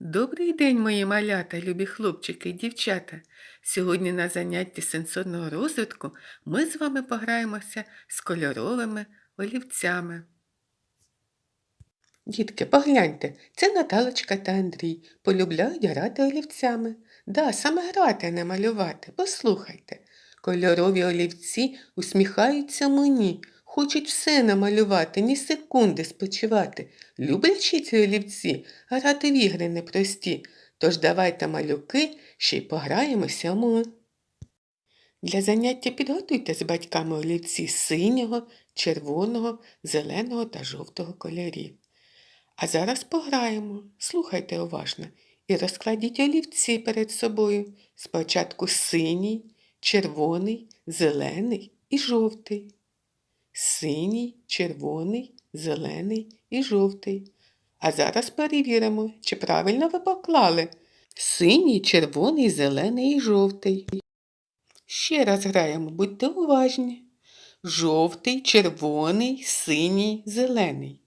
Добрий день, мої малята, любі хлопчики і дівчата. Сьогодні на занятті сенсорного розвитку ми з вами пограємося з кольоровими олівцями. Дітки, погляньте, це Наталочка та Андрій полюбляють грати олівцями. Да, саме грати, не малювати. Послухайте. Кольорові олівці усміхаються мені, хочуть все намалювати, ні секунди спочивати. Люблячи ці олівці, грати в ігри непрості. Тож давайте, малюки, ще й пограємося ми. Для заняття підготуйте з батьками олівці синього, червоного, зеленого та жовтого кольорів. А зараз пограємо, слухайте уважно і розкладіть олівці перед собою. Спочатку синій, червоний, зелений і жовтий. Синій, червоний, зелений і жовтий. А зараз перевіримо, чи правильно ви поклали синій, червоний, зелений і жовтий. Ще раз граємо, будьте уважні. Жовтий, червоний, синій, зелений.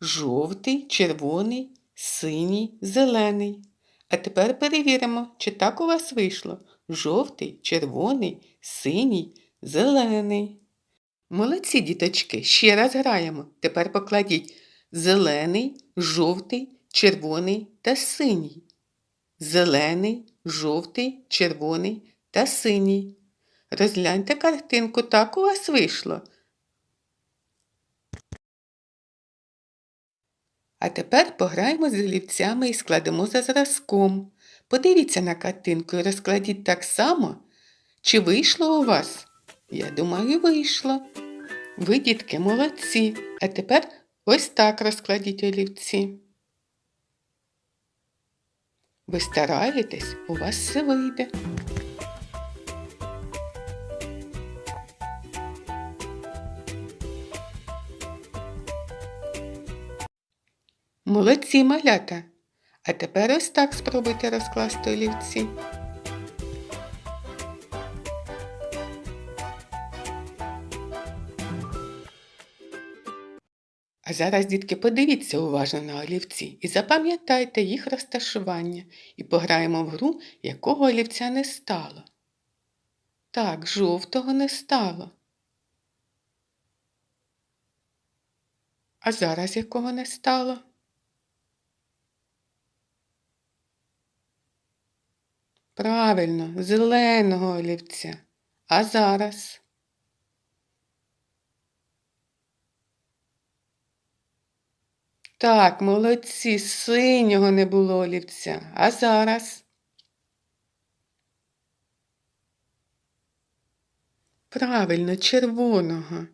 Жовтий, червоний, синій, зелений. А тепер перевіримо, чи так у вас вийшло. Жовтий, червоний, синій, зелений. Молодці, діточки, ще раз граємо. Тепер покладіть зелений, жовтий, червоний та синій. Зелений, жовтий, червоний та синій. Розгляньте картинку, так у вас вийшло. А тепер пограємо з олівцями і складемо за зразком. Подивіться на картинку і розкладіть так само. Чи вийшло у вас? Я думаю, вийшло. Ви, дітки, молодці. А тепер ось так розкладіть олівці. Ви стараєтесь, у вас все вийде. Молодці, малята. А тепер ось так спробуйте розкласти олівці. А зараз, дітки, подивіться уважно на олівці і запам'ятайте їх розташування і пограємо в гру, якого олівця не стало. Так, жовтого не стало. А зараз якого не стало? Правильно, зеленого олівця. А зараз? Так, молодці, синього не було олівця. А зараз? Правильно, червоного.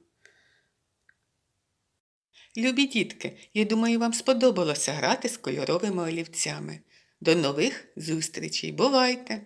Любі дітки, я думаю, вам сподобалося грати з кольоровими олівцями. До нових зустрічей. Бувайте!